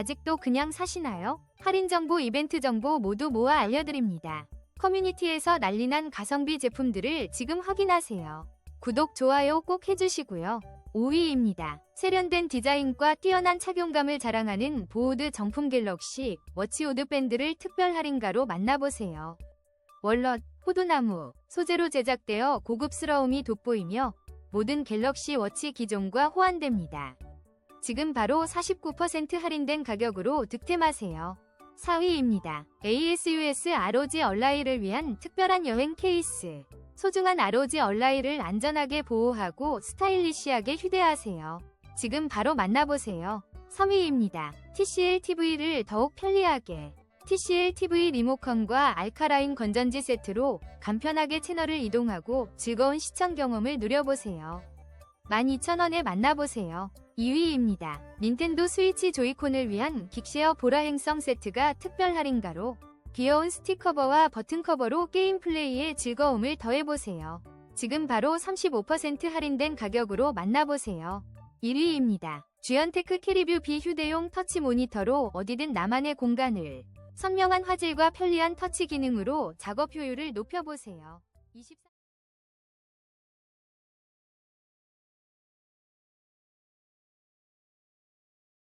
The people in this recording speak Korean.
아직도 그냥 사시나요? 할인 정보, 이벤트 정보 모두 모아 알려드립니다. 커뮤니티에서 난리난 가성비 제품들을 지금 확인하세요. 구독, 좋아요 꼭 해주시고요. 5위입니다. 세련된 디자인과 뛰어난 착용감을 자랑하는 보호드 정품 갤럭시 워치오드 밴드를 특별 할인가로 만나보세요. 월넛, 호두나무, 소재로 제작되어 고급스러움이 돋보이며 모든 갤럭시 워치 기종과 호환됩니다. 지금 바로 49% 할인된 가격으로 득템하세요. 4위입니다. ASUS ROG 얼라이를 위한 특별한 여행 케이스. 소중한 ROG 얼라이를 안전하게 보호하고 스타일리시하게 휴대하세요. 지금 바로 만나보세요. 3위입니다. TCL TV를 더욱 편리하게. TCL TV 리모컨과 알카라인 건전지 세트로 간편하게 채널을 이동하고 즐거운 시청 경험을 누려보세요. 12,000원에 만나보세요. 2위입니다. 닌텐도 스위치 조이콘을 위한 긱쉐어 보라 행성 세트가 특별 할인가로 귀여운 스틱커버와 버튼 커버로 게임 플레이의 즐거움을 더해보세요. 지금 바로 35% 할인된 가격으로 만나보세요. 1위입니다. 주연테크 캐리뷰 비휴대용 터치 모니터로 어디든 나만의 공간을 선명한 화질과 편리한 터치 기능으로 작업 효율을 높여보세요. 24